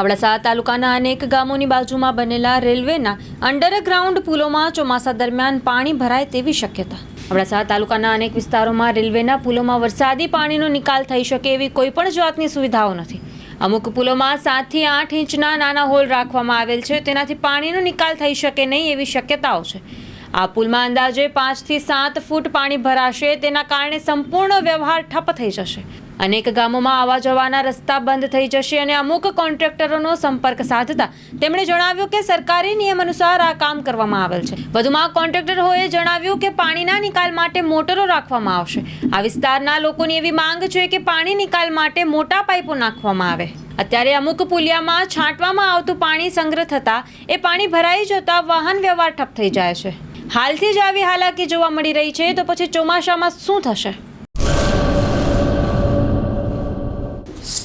અબડાસા તાલુકાના અનેક ગામોની બાજુમાં બનેલા રેલવેના અંડરગ્રાઉન્ડ પુલોમાં ચોમાસા દરમિયાન પાણી ભરાય તેવી શક્યતા. અબડાસા તાલુકાના અનેક વિસ્તારોમાં રેલવેના પુલોમાં વરસાદી પાણીનો નિકાલ થઈ શકે એવી કોઈ પણ જાતની સુવિધાઓ નથી. અમુક પુલોમાં સાતથી આઠ ઇંચના નાના હોલ રાખવામાં આવેલ છે, તેનાથી પાણીનો નિકાલ થઈ શકે નહીં એવી શક્યતાઓ છે. આ પુલમાં અંદાજે પાંચથી સાત ફૂટ પાણી ભરાશે, તેના કારણે સંપૂર્ણ વ્યવહાર ઠપ થઈ જશે. અનેક ગામોમાં આવવા જવાના રસ્તા બંધ થઈ જશે અને અમુક કોન્ટ્રાક્ટરોનો સંપર્ક સાધતા તેમણે જણાવ્યું કે સરકારી નિયમ અનુસાર આ કામ કરવામાં આવેલ છે. વધુમાં કોન્ટ્રાક્ટરોએ જણાવ્યું કે પાણીના નિકાલ માટે મોટરો રાખવામાં આવશે. આ વિસ્તારના લોકોની એવી માંગ છે કે પાણી નિકાલ માટે મોટા પાઇપો નાખવામાં આવે. અત્યારે અમુક પુલિયામાં છાંટવામાં આવતું પાણી સંગ્રહ થતાં એ પાણી ભરાઈ જતા વાહન વ્યવહાર ઠપ થઈ જાય છે. હાલથી જ આવી હાલાકી જોવા મળી રહી છે તો પછી ચોમાસામાં શું થશે?